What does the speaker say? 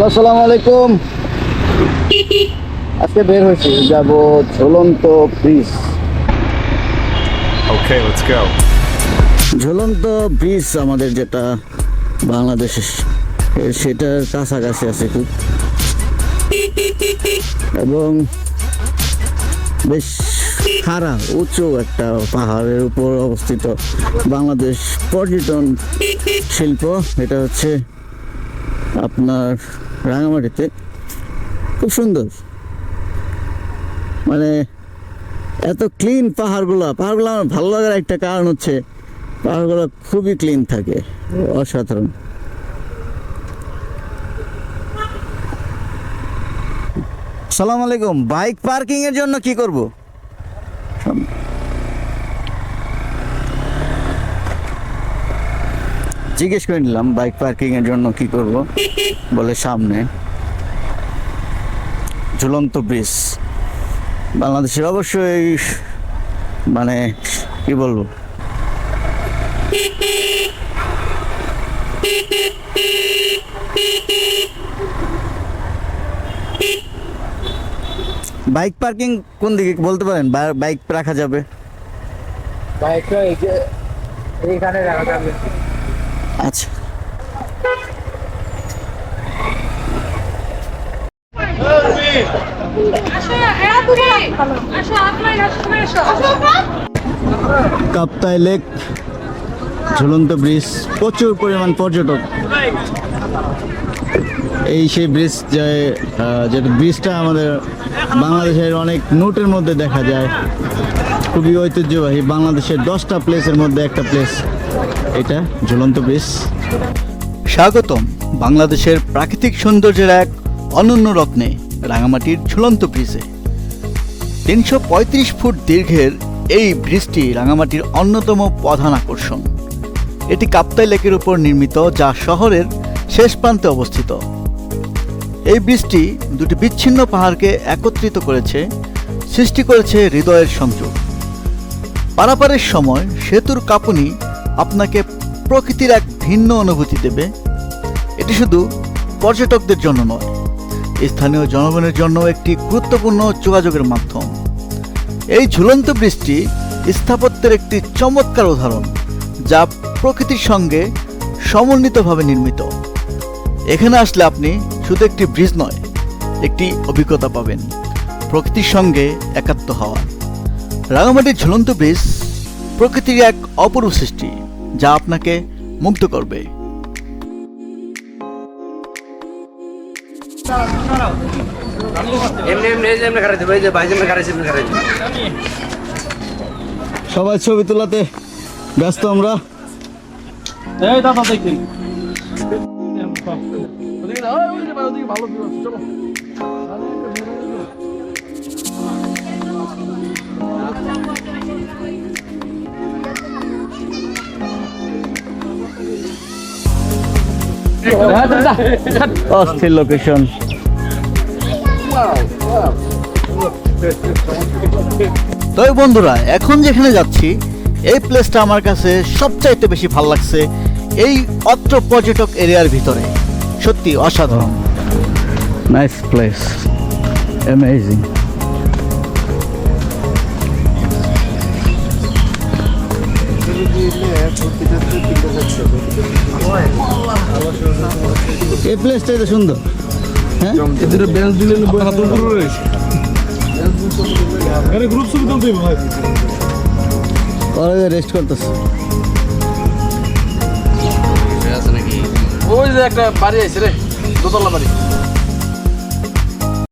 Hello আসসালামু আলাইকুম। আজকে বের হয়েছি যাব ঝুলন্ত ব্রিজ। Okay, let's go. ঝুলন্ত ব্রিজ আমাদের যেটা বাংলাদেশে সেটার কাছাকাছি আছে খুব। এবং বেশ খাড়া উঁচু একটা পাহাড়ের উপর অবস্থিত বাংলাদেশ পর্যটন শিল্প। এটা হচ্ছে আপনার রাঙামাটিতে। খুব সুন্দর। মানে এত ক্লিন পাহাড়গুলো। পাহাড়গুলো আমার ভালো লাগার একটা কারণ হচ্ছে, পাহাড়গুলো খুবই ক্লিন থাকে, অসাধারণ। সালাম আলাইকুম, বাইক পার্কিং এর জন্য কি করব? জিজ্ঞেস করে নিলাম, বাইক পার্কিং এর জন্য কি করব? বলে সামনে। ঝুলন্ত ব্রিজ বাংলাদেশের অবশ্যই মানে কি বলব? বাইক পার্কিং কোন দিকে বলতে পারেন? বাইক রাখা যাবে? যে, এইখানে রাখা যাবে। আচ্ছা। কাপ্তাই লেক ঝুলন্ত ব্রিজ প্রচুর পরিমাণ পর্যটক। এই সেই ব্রিজ যে আহ, যেটা ব্রিজটা আমাদের বাংলাদেশের অনেক নোটের মধ্যে দেখা যায়। খুবই ঐতিহ্যবাহী বাংলাদেশের দশটা প্লেসের মধ্যে একটা প্লেস এটা ঝুলন্ত ব্রিজ স্বাগতম বাংলাদেশের প্রাকৃতিক সৌন্দর্যের এক অনন্য রত্নে রাঙামাটির ঝুলন্ত ব্রিজে তিনশো পঁয়ত্রিশ ফুট দীর্ঘের এই ব্রিজটি রাঙামাটির অন্যতম প্রধান আকর্ষণ। এটি কাপ্তাই লেকের উপর নির্মিত, যা শহরের শেষ প্রান্তে অবস্থিত। এই ব্রিজটি দুটি বিচ্ছিন্ন পাহাড়কে একত্রিত করেছে, সৃষ্টি করেছে হৃদয়ের সংযোগ। পারাপারের সময় সেতুর কাঁপুনি আপনাকে প্রকৃতির এক ভিন্ন অনুভূতি দেবে। এটি শুধু পর্যটকদের জন্য নয়, স্থানীয় জনগণের জন্য একটি গুরুত্বপূর্ণ যোগাযোগের মাধ্যম। এই ঝুলন্ত বৃষ্টি স্থাপত্যের একটি চমৎকার উদাহরণ, যা প্রকৃতির সঙ্গে সমন্বিতভাবে নির্মিত। এখানে আসলে আপনি শুধু একটি ব্রিজ নয়, একটি অভিজ্ঞতা পাবেন। প্রকৃতির সঙ্গে একাত্ম হওয়া রাঙামাটির ঝুলন্ত ব্রিজ প্রকৃতির এক অপূর্ব সৃষ্টি যা আপনাকে মুগ্ধ করবে। সবাই ছবি তোলাতে ব্যস্ত আমরা। এই দাদা দেখি। অস্থির লোকেশন তবে বন্ধুরা, এখন যেখানে যাচ্ছি, এই প্লেসটা আমার কাছে সবচাইতে বেশি ভালো লাগছে এই অত্র পর্যটক এরিয়ার ভিতরে। সত্যি অসাধারণ। নাইস প্লেস অ্যামেজিং এই প্লেসটাই তো সুন্দর। হ্যাঁ? এদের বেঞ্চ দিলে রয়েছে। আরে গ্রুপ তুলতে ভাই। ওরা রেস্ট করতেছে। ওই যে একটা বাড়ি আছে রে দোতলা বাড়ি।